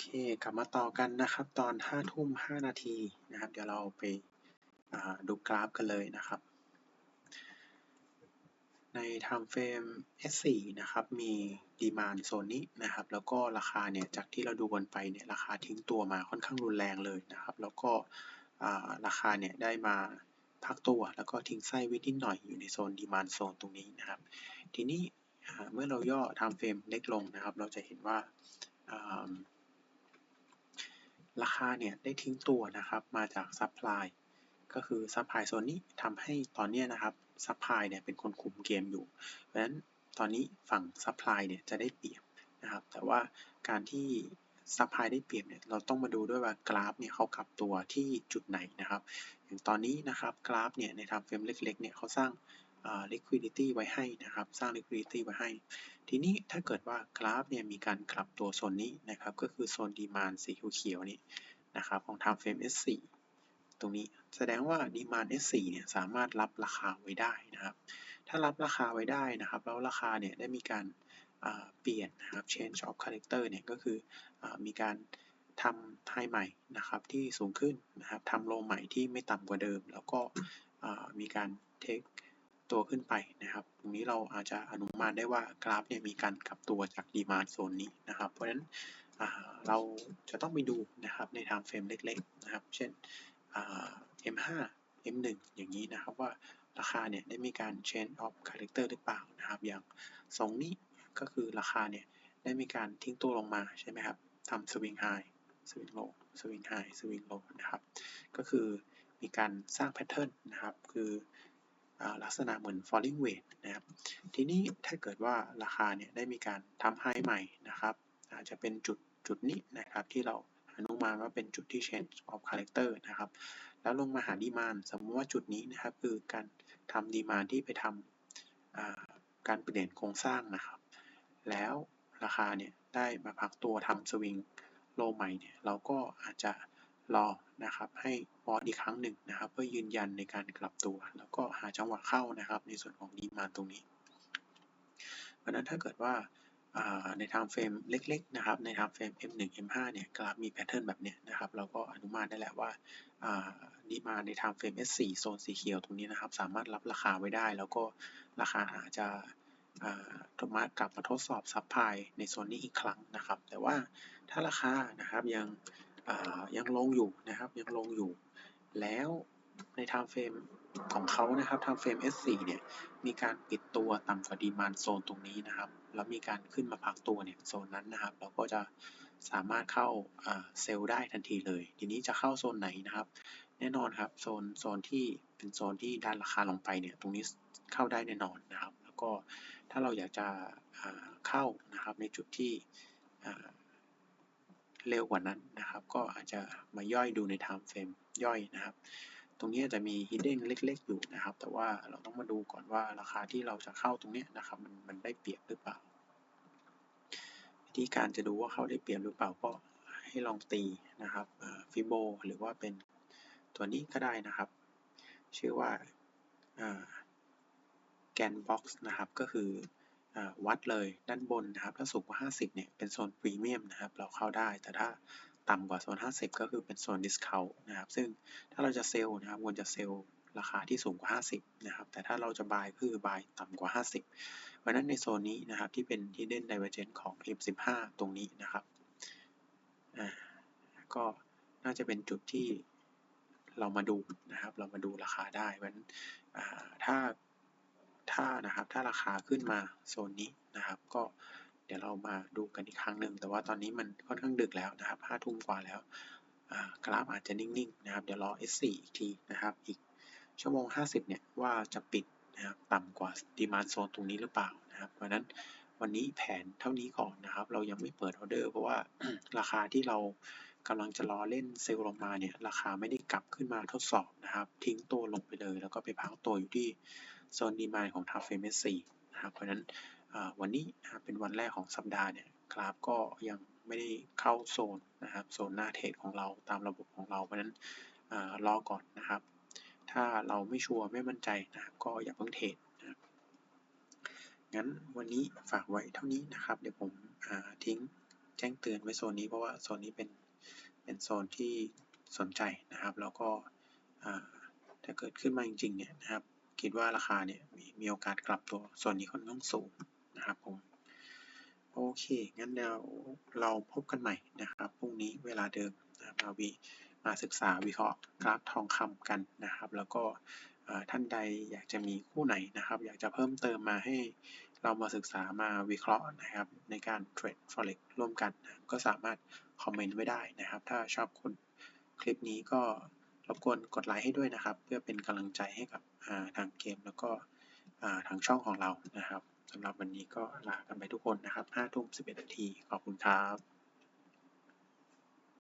เค กลับมาต่อกันนะครับ ตอนห้าทุ่มห้านาทีนะครับ เดี๋ยวเราไปดูกราฟกันเลยนะครับ ใน time frame S4 นะครับ มีดีมานโซนนี้นะครับ แล้วก็ราคาเนี่ย จากที่เราดูกันไปเนี่ย ราคาทิ้งตัวมาค่อนข้างรุนแรงเลยนะครับ แล้วก็ราคาเนี่ย ได้มาพักตัว แล้วก็ทิ้งไส้ไว้นิดหน่อยอยู่ในโซนดีมานโซนตรงนี้นะครับ ทีนี้เมื่อเราย่อ time frame เล็กลงนะครับ เราจะเห็นว่า ราคาเนี่ยได้ทิ้งตัวนะครับมาจากซัพพลายก็คือซัพพลายโซนนี้ทำให้ตอนนี้นะครับซัพพลายเนี่ยเป็นคนคุมเกมอยู่ เพราะฉะนั้นตอนนี้ฝั่งซัพพลายเนี่ยจะได้เปรียบนะครับ แต่ว่าการที่ซัพพลายได้เปรียบเนี่ยเราต้องมาดูด้วยว่ากราฟเนี่ยเขากลับตัวที่จุดไหนนะครับ อย่างตอนนี้นะครับกราฟเนี่ยในทำเฟรมเล็กๆเนี่ยเขาสร้าง liquidity ไว้ให้นะครับ สร้าง liquidity ไว้ให้ ทีนี้ถ้าเกิดว่ากราฟเนี่ยมีการกลับตัวโซนนี้นะครับ ก็คือโซนดีมานสีเขียวๆนี้นะครับของ time frame S4 ตรงนี้แสดงว่าดีมาน S4 เนี่ยสามารถรับราคาไว้ได้นะครับ ถ้ารับราคาไว้ได้นะครับ แล้วราคาเนี่ยได้มีการเปลี่ยนนะครับ change of character เนี่ยก็คืออมีการทำไฮใหม่นะครับที่สูงขึ้นนะครับทำโลใหม่ที่ไม่ต่ำกว่าเดิม แล้วก็มีการ take ตัวขึ้นไปนะครับ ตรงนี้เราอาจจะอนุมานได้ว่ากราฟเนี่ยมีการกลับตัวจากดีมาโซนนี้นะครับ เพราะฉะนั้นเราจะต้องไปดูนะครับใน time frame เล็กๆนะครับ เช่น M5 M1 อย่างนี้นะครับว่าราคาเนี่ยได้มีการ change of character หรือเปล่านะครับ อย่างสองนี้ก็คือราคาเนี่ยได้มีการทิ้งตัวลงมาใช่ไหมครับทำ swing high swing low swing high swing low นะครับ ก็คือมีการสร้างแพทเทิร์นนะครับ คือ ลักษณะเหมือน falling wedge นะครับ ทีนี้ถ้าเกิดว่าราคาเนี่ยได้มีการทำไฮใหม่นะครับอาจจะเป็นจุดจุดนี้นะครับที่เราอนุมานว่าเป็นจุดที่ change of character นะครับ แล้วลงมาหาดีมานสมมติว่าจุดนี้นะครับคือการทำดีมานที่ไปทำการเปลี่ยนโครงสร้างนะครับ แล้วราคาเนี่ยได้มาพักตัวทำสวิงโลใหม่เนี่ยเราก็อาจจะรอ นะครับ ให้บอสอีกครั้งหนึ่งนะครับ เพื่อยืนยันในการกลับตัว แล้วก็หาจังหวะเข้านะครับ ในส่วนของดีมานตรงนี้เพราะนั้นถ้าเกิดว่าในทางเฟรมเล็กๆนะครับในทางเฟรม M1 M5 เนี่ยกราฟมีแพทเทิร์นแบบเนี้ยนะครับเราก็อนุมานได้แหละว่าดีมาในทางเฟรม S4 โซนสีเขียวตรงนี้นะครับ สามารถรับราคาไว้ได้ แล้วก็ราคาอาจจะมากลับมาทดสอบซับพลายในโซนนี้อีกครั้งนะครับ แต่ว่าถ้าราคานะครับยัง ยังลงอยู่นะครับ ยังลงอยู่ แล้วใน time frame ของเขานะครับ time frame S4 เนี่ย มีการปิดตัวต่ำกว่าดีมานโซนตรงนี้นะครับ แล้วมีการขึ้นมาพักตัวเนี่ยโซนนั้นนะครับ เราก็จะสามารถเข้าเซลล์ได้ทันทีเลย ทีนี้จะเข้าโซนไหนนะครับ แน่นอนครับ โซนโซนที่เป็นโซนที่ดันราคาลงไปเนี่ย ตรงนี้เข้าได้แน่นอนนะครับ แล้วก็ถ้าเราอยากจะเข้านะครับในจุดที่ เร็วกว่านั้นนะครับ ก็อาจจะมาย่อยดูใน time frame ย่อยนะครับ ตรงนี้จะมี hidden เล็ก ๆ อยู่นะครับ แต่ว่าเราต้องมาดูก่อนว่าราคาที่เราจะเข้าตรงนี้นะครับ มันมันได้เปรียบหรือเปล่า วิธีการจะดูว่าเข้าได้เปรียบหรือเปล่าก็ให้ลองตีนะครับฟิโบหรือว่าเป็นตัวนี้ก็ได้นะครับ ชื่อว่าแกนบ็อกซ์นะครับก็คือ วัดเลยด้านบนนะครับ ถ้าสูงกว่า 50 เนี่ย เป็นโซนพรีเมียมนะครับ เราเข้าได้ แต่ถ้าต่ำกว่าโซน 50 ก็คือเป็นโซนดิสคาวนะครับ ซึ่งถ้าเราจะเซลล์นะครับ ควรจะเซลล์ราคาที่สูงกว่า 50 นะครับ แต่ถ้าเราจะบายคือบายต่ำกว่า 50 เพราะนั้นในโซนนี้นะครับ ที่เป็น hidden divergence ของ M15 ตรงนี้นะครับ อ่า ก็น่าจะเป็นจุดที่เรามาดูนะครับ เรามาดูราคาได้เพราะนั้นถ้า ถ้านะครับถ้าราคาขึ้นมาโซนนี้นะครับ ก็เดี๋ยวเรามาดูกันอีกครั้งหนึ่งแต่ว่าตอนนี้มันค่อนข้างดึกแล้วนะครับห้าทุ่มกว่าแล้วกราฟอาจจะนิ่งๆนะครับเดี๋ยวรอ S4 อีกทีนะครับอีกชั่วโมง 50 เนี่ยว่าจะปิดนะครับต่ำกว่าดีมานโซนตรงนี้หรือเปล่านะครับเพราะนั้นวันนี้แผนเท่านี้ก่อนนะครับ เรายังไม่เปิดออเดอร์ เพราะว่าราคาที่เรากำลังจะรอเล่นเซลล์ลงมาเนี่ยราคาไม่ได้กลับขึ้นมาทดสอบนะครับ ทิ้งตัวลงไปเลย แล้วก็ไปพักตัวอยู่ที่ โซนดีมานของทาเฟมสนะครับเพราะนั้นวันนี้เป็นวันแรกของสัปดาห์เนี่ยกราฟก็ยังไม่ได้เข้าโซนนะครับโซนหน้าเทรดของเราตามระบบของเราเพราะนั้นรอก่อนนะครับ ถ้าเราไม่ชัวร์ไม่มั่นใจนะครับก็อย่าเพิ่งเทรดนะงั้นวันนี้ฝากไว้เท่านี้นะครับ เดี๋ยวผมทิ้งแจ้งเตือนไว้โซนนี้เพราะว่าโซนนี้เป็นเป็นโซนที่สนใจนะครับ แล้วก็ถ้าเกิดขึ้นมาจริงๆเนี่ยนะครับ คิดว่าราคาเนี่ยมีมีโอกาสกลับตัวโซนนี้ค่อนข้างสูงนะครับผม โอเค งั้นเดี๋ยวเราพบกันใหม่นะครับพรุ่งนี้เวลาเดิมนะครับมาวิมาศึกษาวิเคราะห์กราฟทองคำกันนะครับ แล้วก็ท่านใดอยากจะมีคู่ไหนนะครับ อยากจะเพิ่มเติมมาให้เรามาศึกษามาวิเคราะห์นะครับ ในการเทรด forex ร่วมกันนะก็สามารถคอมเมนต์ไว้ได้นะครับ ถ้าชอบคุณคลิปนี้ก็ รบกวนกดไลค์ให้ด้วยนะครับ เพื่อเป็นกำลังใจให้กับาทางเกมแล้วก็ทางช่องของเรานะครับสำหรับวันนี้ก็ลากันไปทุกคนนะครับ5ทุ่ม11นาทีขอบคุณครับ